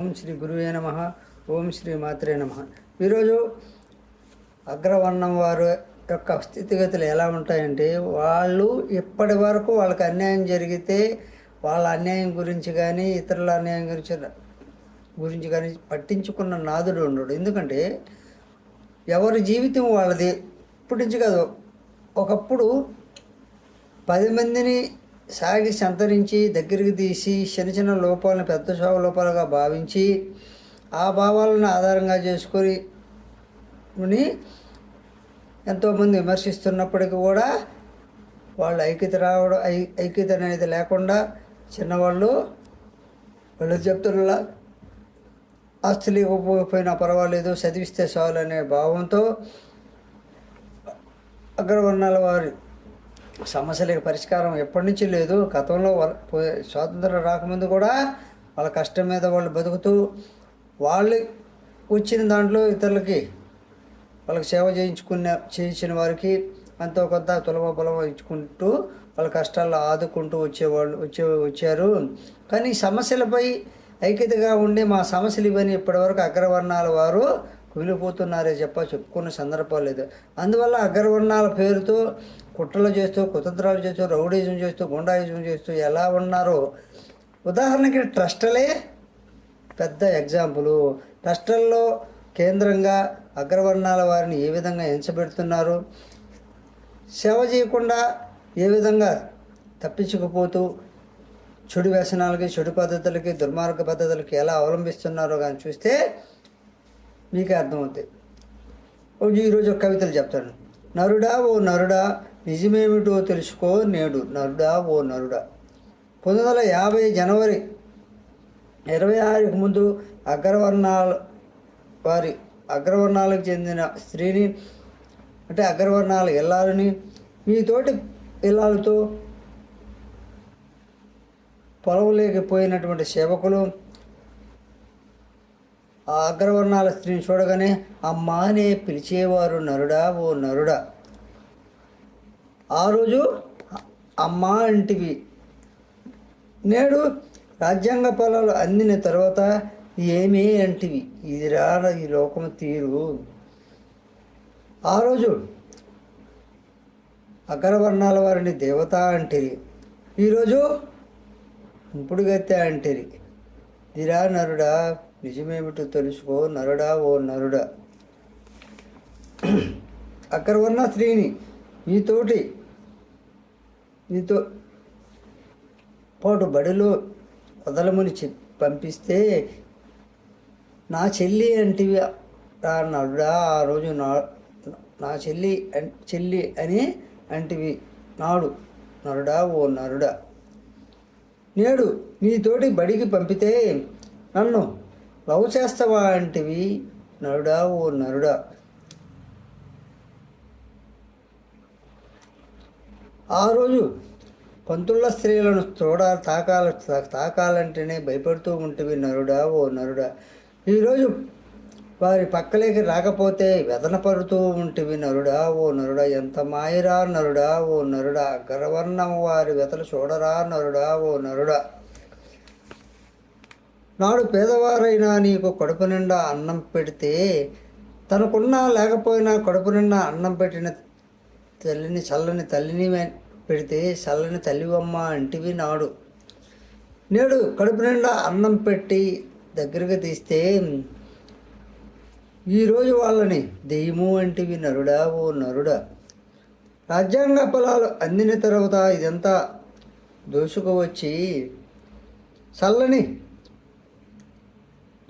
ఓం శ్రీ గురువే నమ. ఓం శ్రీ మాత్రే నమ. ఈరోజు అగ్రవర్ణం వారు యొక్క స్థితిగతులు ఎలా ఉంటాయంటే వాళ్ళు ఇప్పటి వరకు వాళ్ళకి అన్యాయం జరిగితే వాళ్ళ అన్యాయం గురించి కానీ ఇతరుల అన్యాయం గురించి గురించి కానీ పట్టించుకున్న నాదుడు ఉండడు. ఎందుకంటే ఎవరి జీవితం వాళ్ళది. ఇప్పటి నుంచి కాదు. ఒకప్పుడు పది మందిని సాగి సంతరించి దగ్గరికి తీసి చిన్న చిన్న లోపాలను పెద్ద శోభ లోపాలుగా భావించి ఆ భావాలను ఆధారంగా చేసుకొని ఎంతోమంది విమర్శిస్తున్నప్పటికీ కూడా వాళ్ళు ఐక్యత రావడం ఐ ఐక్యత అనేది లేకుండా చిన్నవాళ్ళు వాళ్ళు చెప్తున్న ఆస్తులు ఇవ్వకపోయినా పర్వాలేదు చదివిస్తే చాలు అనే భావంతో అగ్రవర్ణాల వారి సమస్యలకు పరిష్కారం ఎప్పటి నుంచి లేదు. గతంలో వాళ్ళ స్వాతంత్రం రాకముందు కూడా వాళ్ళ కష్టం మీద వాళ్ళు బతుకుతూ వాళ్ళు వచ్చిన దాంట్లో ఇతరులకి వాళ్ళకి సేవ చేయించుకున్న చేయించిన వారికి ఎంతో కొంత తులమ బలమ ఇచ్చుకుంటూ వాళ్ళ కష్టాల్లో ఆదుకుంటూ వచ్చేవాళ్ళు వచ్చే వచ్చారు. కానీ సమస్యలపై ఐక్యతగా ఉండి మా సమస్యలు ఇవన్నీ ఇప్పటివరకు అగ్రవర్ణాల వారు కుమిలిపోతున్నారే చెప్ప చెప్పుకున్న సందర్భాలు లేదు. అందువల్ల అగ్రవర్ణాల పేరుతో కుట్రలు చేస్తూ కుతంత్రాలు చేస్తూ రౌడీజం చేస్తూ గుండాయిజం చేస్తూ ఎలా ఉన్నారో ఉదాహరణకి ట్రస్టలే పెద్ద ఎగ్జాంపుల్. ట్రస్టల్లో కేంద్రంగా అగ్రవర్ణాల వారిని ఏ విధంగా ఎంచబెడుతున్నారు? సేవ చేయకుండా ఏ విధంగా తప్పించుకుపోతూ చెడు వ్యసనాలకి చెడు పద్ధతులకి దుర్మార్గ పద్ధతులకి ఎలా అవలంబిస్తున్నారో కానీ చూస్తే మీకే అర్థమవుతుంది ఈరోజు ఒక కవితలు చెప్తాను. నరుడా ఓ నరుడా నిజమేమిటో తెలుసుకో నేడు నరుడా ఓ నరుడా. పంతొమ్మిది వందల యాభై జనవరి ఇరవై ఆరుకు ముందు అగ్రవర్ణాల వారి అగ్రవర్ణాలకు చెందిన స్త్రీని అంటే అగ్రవర్ణాల ఇల్లాలని మీతోటి ఇల్లాలతో పొలవలేకపోయినటువంటి సేవకులు ఆ అగ్రవర్ణాల స్త్రీని చూడగానే అమ్మా అనే పిలిచేవారు నరుడా ఓ నరుడా. ఆ రోజు అమ్మ అంటివి. నేడు రాజ్యాంగ ఫలాలు అందిన తర్వాత ఏమీ అంటివి? ఇది రాడ ఈ లోకం తీరు. ఆ రోజు అగ్రవర్ణాల వారిని దేవత అంటిరి. ఈరోజు ఇంపుడుగత్తె అంటిరి. దిరా నరుడా నిజమేమిటో తెలుసుకో నరుడా ఓ నరుడా. అగ్రవర్ణ స్త్రీని మీతోటి మీతో పాటు బడిలో వదలమని చెప్ పంపిస్తే నా చెల్లి అంటివి రా ఆ రోజు నా నా చెల్లి అన్- చెల్లి అని అంటివి. నాడు నరుడా ఓ నరుడా నేడు నీతోటి బడికి పంపితే నన్ను లవ్ చేస్తావా అంటివి? నరుడా ఓ నరుడా ఆ రోజు పంతుళ్ళ స్త్రీలను చూడ తాకాల తాకాలంటేనే భయపడుతూ ఉంటివి నరుడా ఓ నరుడా. ఈరోజు వారి పక్కలేకి రాకపోతే వెదన పడుతూ ఉంటివి నరుడా ఓ నరుడా. ఎంత మాయరా నరుడా ఓ నరుడా. గర్వర్ణం వారి వెతలు చూడరా నరుడా ఓ నరుడా. నాడు పేదవారైనా నీకు కడుపు నిండా అన్నం పెడితే తనకున్నా లేకపోయినా కడుపు నిండా అన్నం పెట్టిన తల్లిని చల్లని తల్లిని పెడితే చల్లని తల్లివమ్మ అంటివి నాడు. నేడు కడుపు నిండా అన్నం పెట్టి దగ్గరకు తీస్తే ఈరోజు వాళ్ళని దెయ్యము అంటివి నరుడా ఓ నరుడా. రాజ్యాంగ ఫలాలు అందిన తర్వాత ఇదంతా దోసుకువచ్చి చల్లని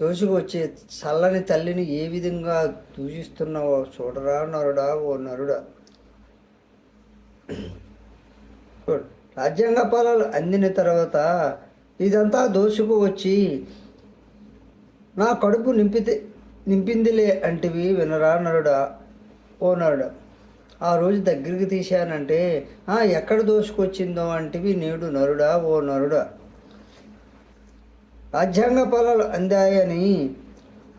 దోసుకువచ్చి చల్లని తల్లిని ఏ విధంగా దూషిస్తున్నావో చూడరా నరుడా ఓ నరుడా. రాజ్యాంగ పాలనలు అందిన తర్వాత ఇదంతా దోసుకు వచ్చి నా కడుపు నింపితే నింపిందిలే అంటివి వినరా నరుడా? ఓ నరుడా ఆ రోజు దగ్గరికి తీశానంటే ఎక్కడ దోసుకొచ్చిందో అంటివి నేడు నరుడా? ఓ నరుడా. రాజ్యాంగ పాలనలు అందాయని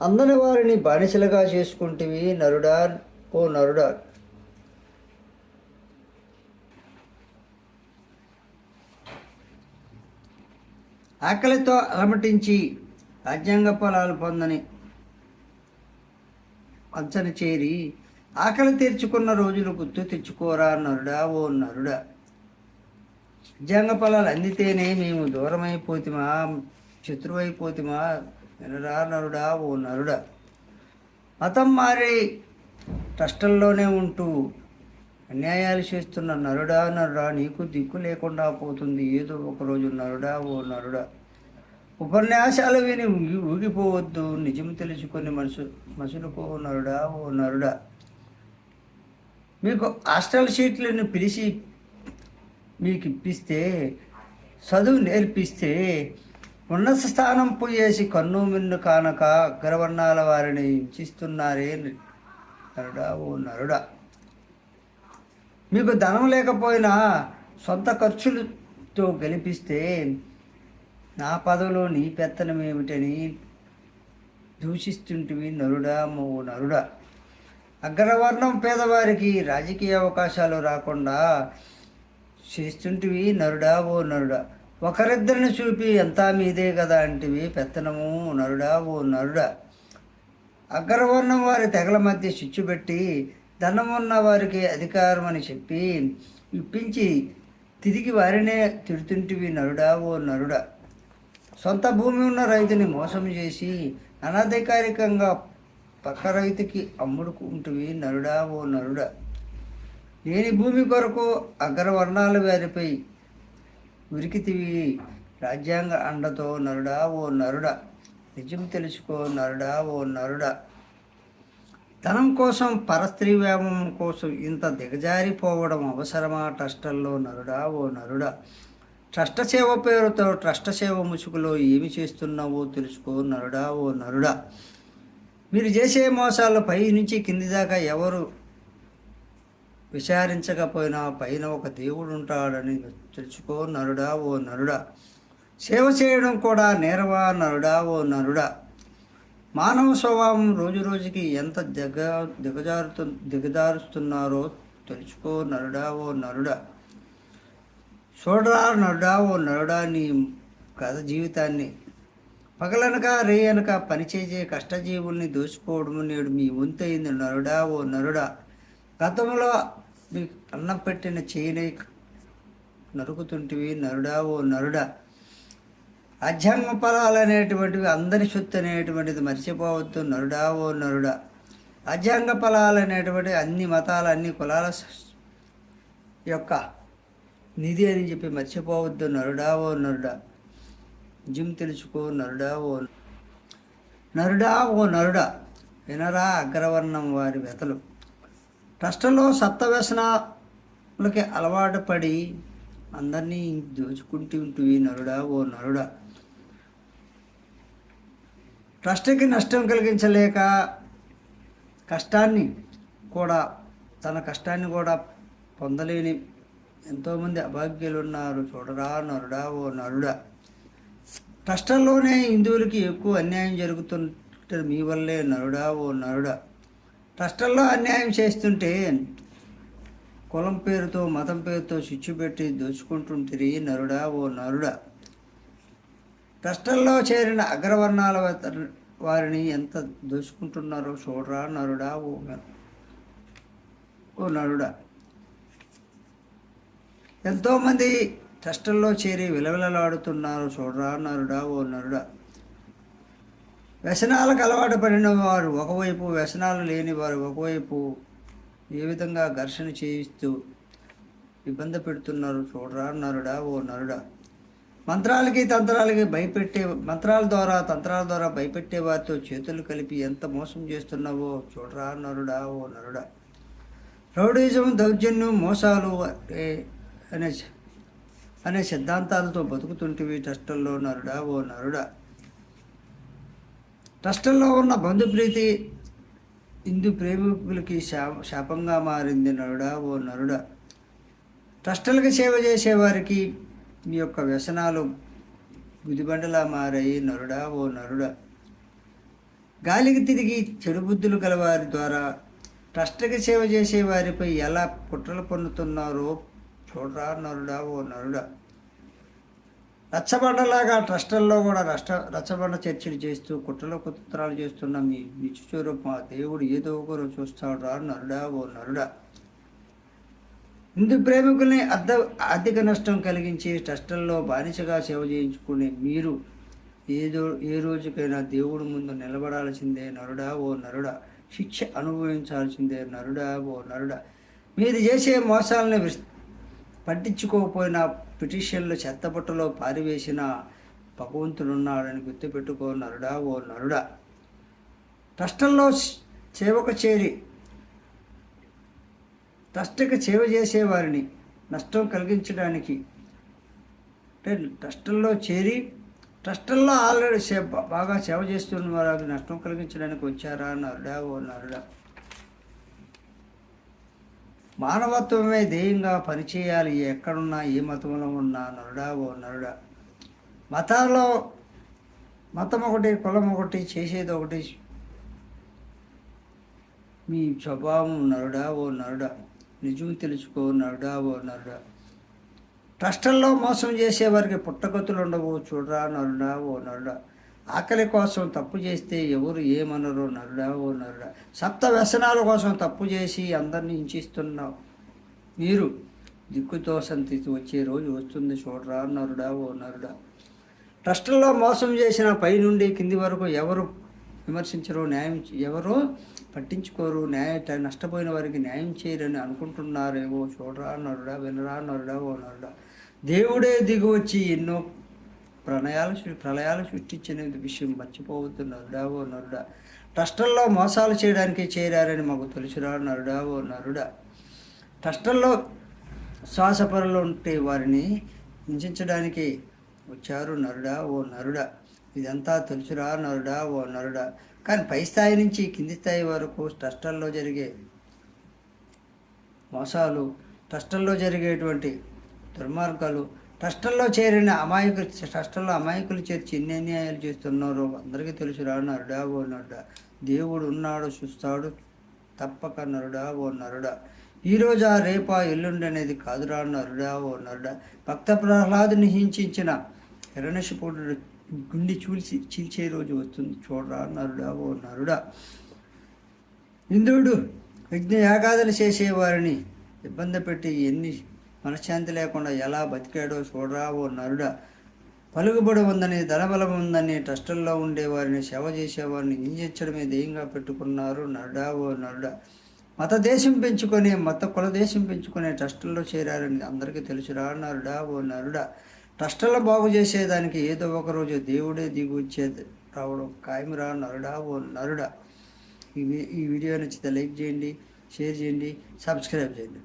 అందని వారిని బానిసలుగా చేసుకుంటివి నరుడా? ఓ నరుడా. ఆకలితో అలమటించి రాజ్యాంగ ఫలాలు పొందని పంచన చేరి ఆకలి తీర్చుకున్న రోజులు గుర్తు తెచ్చుకోరా నరుడా ఓ నరుడా. రాజ్యాంగ ఫలాలు అందితేనే మేము దూరమైపోతిమా శత్రువైపోతిమా. వినరా నరుడా ఓ నరుడా. మతం మారి ట్రస్టుల్లోనే ఉంటూ అన్యాయాలు చేస్తున్న నరుడా నరుడా నీకు దిక్కు లేకుండా పోతుంది. ఏదో ఒకరోజు నరుడా ఓ నరుడా. ఉపన్యాసాలు విని ఊగి ఊగిపోవద్దు. నిజం తెలుసుకొని మనసు మసులుకో నరుడా ఓ నరుడా. మీకు హాస్టల్ సీట్లను పిలిచి మీకు ఇప్పిస్తే చదువు నేర్పిస్తే ఉన్నత స్థానం పోయేసి కన్ను మిన్ను కానక అగ్రవర్ణాల వారిని హింసిస్తున్నారే నరుడా ఓ నరుడా. మీకు ధనం లేకపోయినా సొంత ఖర్చులతో గెలిపిస్తే నా పదవిలో నీ పెత్తనం ఏమిటని దూషిస్తుంటివి నరుడా ఓ నరుడా. అగ్రవర్ణం పేదవారికి రాజకీయ అవకాశాలు రాకుండా చేస్తుంటివి నరుడా ఓ నరుడా. ఒకరిద్దరిని చూపి ఎంత మీదే కదా అంటివి పెత్తనము నరుడా ఓ నరుడా. అగ్రవర్ణం వారి తెగల మధ్య చిచ్చు పెట్టి ధనం వారికి అధికారం అని చెప్పి ఇప్పించి తిరిగి వారినే తిడుతుంటివి నరుడా ఓ నరుడా. సొంత భూమి ఉన్న రైతుని మోసం చేసి అనధికారికంగా పక్క రైతుకి అమ్ముడుకుంటువి నరుడా ఓ నరుడా. లేని భూమి కొరకు అగ్రవర్ణాల వారిపై ఉరికితివి రాజ్యాంగ అండతో నరుడా ఓ నరుడా. నిజం తెలుసుకో నరుడా ఓ నరుడా. ధనం కోసం పరస్త్రీ వ్యామం కోసం ఇంత దిగజారిపోవడం అవసరమా? ట్రస్టల్లో నరుడా? ఓ నరుడా! ట్రస్ట్ సేవ పేరుతో ట్రస్ట్ సేవ ముసుగులో ఏమి చేస్తున్నావో తెలుసుకో నరుడా! ఓ నరుడా! మీరు చేసే మోసాలు పై నుంచి కింది దాకా ఎవరు విచారించకపోయినా పైన ఒక దేవుడు ఉంటాడని తెలుసుకో నరుడా! ఓ నరుడా! సేవ చేయడం కూడా నేరవా నరుడా! ఓ నరుడా! మానవ స్వభావం రోజు రోజుకి ఎంత దిగ దిగజారుతు దిగజారుస్తున్నారో తెలుసుకో నరుడా ఓ నరుడా. చూడరా నరుడా ఓ నరుడా నీ కథ జీవితాన్ని. పగలనక రే అనక పనిచేసే కష్టజీవుల్ని దోచుకోవడం నేడు మీ వంతయింది నరుడా ఓ నరుడా. గతంలో మీకు అన్నం పెట్టిన చేయని నరుకుతుంటివి నరుడా ఓ నరుడా. అధ్యాత్మ ఫలాలు అనేటువంటివి అందరి శుద్ధి అనేటువంటిది మర్చిపోవద్దు నరుడా ఓ నరుడా. అధ్యాంగ ఫలాలు అనేటువంటి అన్ని మతాలు అన్ని కులాల యొక్క నిధి అని చెప్పి మర్చిపోవద్దు నరుడా ఓ నరుడా. జిమ్ తెలుసుకో నరుడా ఓ నరుడా ఓ నరుడా. వినరా అగ్రవర్ణం వారి వ్యతలు. ట్రస్టులో సప్తవ్యసనాలకి అలవాటు పడి అందరినీ దోచుకుంటూ ఉంటుంది నరుడా ఓ నరుడా. ట్రస్ట్కి నష్టం కలిగించలేక కష్టాన్ని కూడా తన కష్టాన్ని కూడా పొందలేని ఎంతోమంది అభాగ్యులు ఉన్నారు చూడరా నరుడా ఓ నరుడా. ట్రస్టల్లోనే హిందువులకి ఎక్కువ అన్యాయం జరుగుతుంటే మీ వల్లే నరుడా ఓ నరుడా. ట్రస్టల్లో అన్యాయం చేస్తుంటే కులం పేరుతో మతం పేరుతో చిచ్చు పెట్టి దోచుకుంటుంటిరి నరుడా ఓ నరుడా. ట్రస్టుల్లో చేరిన అగ్రవర్ణాల వారిని ఎంత దోచుకుంటున్నారో చూడరా నరుడా ఓ ఓ నరుడా. ఎంతోమంది ట్రస్టల్లో చేరి విలవిలలాడుతున్నారు చూడరా నరుడా ఓ నరుడా. వ్యసనాలకు అలవాటు పడిన వారు ఒకవైపు వ్యసనాలు లేని వారు ఒకవైపు ఏ విధంగా ఘర్షణ చేయిస్తూ ఇబ్బంది పెడుతున్నారు చూడరా నరుడా ఓ నరుడా. మంత్రాలకి తంత్రాలకి భయపెట్టే మంత్రాల ద్వారా తంత్రాల ద్వారా భయపెట్టే వారితో చేతులు కలిపి ఎంత మోసం చేస్తున్నావో చూడరా నరుడా ఓ నరుడా. రౌడీజం దౌర్జన్యం మోసాలు అనే అనే సిద్ధాంతాలతో బతుకుతుంటివి ట్రస్టుల్లో నరుడా ఓ నరుడా. ట్రస్టుల్లో ఉన్న బంధుప్రీతి హిందూ ప్రేమికులకి శా శాపంగా మారింది నరుడా ఓ నరుడా. ట్రస్టులకి సేవ చేసేవారికి మీ యొక్క వ్యసనాలు గుదిబండలా మారాయి నరుడా ఓ నరుడా. గాలికి తిరిగి చెడు బుద్ధులు గలవారి ద్వారా ట్రస్ట్కి సేవ చేసే వారిపై ఎలా కుట్రలు పన్నుతున్నారో చూడరా నరుడా ఓ నరుడా. రచ్చబండలాగా ట్రస్టల్లో కూడా రష్ట రచ్చబండ చర్చలు చేస్తూ కుట్రల కుతంత్రాలు చేస్తున్న మీ నిత్యచూరు మా దేవుడు ఏదో ఒకరు చూస్తాడు రా నరుడా ఓ నరుడా. హిందూ ప్రేమికుల్ని అర్థ ఆర్థిక నష్టం కలిగించి ట్రస్టుల్లో బానిసగా సేవ చేయించుకునే మీరు ఏదో ఏ రోజుకైనా దేవుడి ముందు నిలబడాల్సిందే నరుడా ఓ నరుడా. శిక్ష అనుభవించాల్సిందే నరుడా ఓ నరుడా. మీరు చేసే మోసాలని విస్- పట్టించుకోకపోయినా పిటిషన్లు చెత్తబుట్టలో పారివేసిన భగవంతుడున్నాడని గుర్తుపెట్టుకో నరుడా ఓ నరుడా. ట్రస్టల్లో సేవకు చేరి ట్రస్ట్కి సేవ చేసేవారిని నష్టం కలిగించడానికి. అంటే ట్రస్టుల్లో చేరి ట్రస్టుల్లో ఆల్రెడీ సేవ బాగా సేవ చేస్తున్న వారికి నష్టం కలిగించడానికి వచ్చారా నరుడా ఓ నరుడా మానవత్వమే ధ్యేయంగా పనిచేయాలి. ఎక్కడున్నా ఏ మతంలో ఉన్నా నరుడా ఓ నరుడా మతాల్లో మతం ఒకటి కులం ఒకటి చేసేది ఒకటి మీ స్వభావం నరుడా ఓ నరుడా నిజం తెలుసుకో నరుడా ఓ నరుడా ట్రస్టల్లో మోసం చేసేవారికి పుట్టగతులు ఉండవు చూడరా నరుడా ఓ నరుడా ఆకలి కోసం తప్పు చేస్తే ఎవరు ఏమనరు నరుడా ఓ నరుడా సప్త వ్యసనాల కోసం తప్పు చేసి అందరినీ హింసిస్తున్నావు. మీరు దిక్కుతో సంతతి వచ్చే రోజు వస్తుంది చూడరా నరుడా ఓ నరుడా ట్రస్టుల్లో మోసం చేసిన పై నుండి కింది వరకు ఎవరు విమర్శించరు న్యాయం ఎవరు పట్టించుకోరు న్యాయ నష్టపోయిన వారికి న్యాయం చేయరని అనుకుంటున్నారేమో. చూడరా నరుడా వినరా నరుడా ఓ నరుడా దేవుడే దిగువచ్చి ఎన్నో ప్రణయాలు ప్రళయాలు సృష్టించిన విషయం మర్చిపోవద్దు నరుడా ఓ నరుడా ట్రస్టల్లో మోసాలు చేయడానికి చేరారని మాకు తెలుసురా నరుడా ఓ నరుడా ట్రస్టుల్లో శ్వాసపరులు ఉంటే వారిని హింసించడానికి వచ్చారు నరుడా ఓ నరుడా ఇదంతా తెలుసురా నరుడా ఓ నరుడా కానీ పై స్థాయి నుంచి కింది స్థాయి వరకు ట్రస్టల్లో జరిగే మోసాలు ట్రస్టల్లో జరిగేటువంటి దుర్మార్గాలు ట్రస్టల్లో చేరిన అమాయకులు ట్రస్టల్లో అమాయకులు చేర్చి ఎన్ని అన్యాయాలు చేస్తున్నారో అందరికీ తెలుసురా నరుడా ఓ నరుడా. దేవుడు ఉన్నాడు చూస్తాడు తప్పక నరుడా ఓ నరుడా. ఈరోజా రేపా ఎల్లుండి అనేది కాదురా నరుడా ఓ నరుడా. భక్త ప్రహ్లాదుని హింసించిన హిరణశిపుడు గుండి చూల్చి చీల్చే రోజు వస్తుంది. చూడరా నరుడా ఓ నరుడా. ఇంద్రుడు యజ్ఞ యాగాదులు చేసేవారిని ఇబ్బంది పెట్టి ఎన్ని మనశ్శాంతి లేకుండా ఎలా బతికాడో చూడరా ఓ నరుడా. పలుకుబడి ఉందని ధనబలం ఉందని ట్రస్టుల్లో ఉండేవారిని సేవ చేసేవారిని గింజించడమే ధ్యేయంగా పెట్టుకున్నారు? నరుడా ఓ నరుడా. మత దేశం పెంచుకొని మత కుల దేశం పెంచుకునే ట్రస్టుల్లో చేరారని అందరికీ తెలుసురా నరుడా ఓ నరుడా. ట్రస్టులను బాగు చేసేదానికి ఏదో ఒకరోజు దేవుడే దిగి వచ్చేది రావడం ఖాయమురా నరుడా ఓ నరుడా. ఈ ఈ వీడియో నచ్చితే లైక్ చేయండి షేర్ చేయండి సబ్స్క్రైబ్ చేయండి.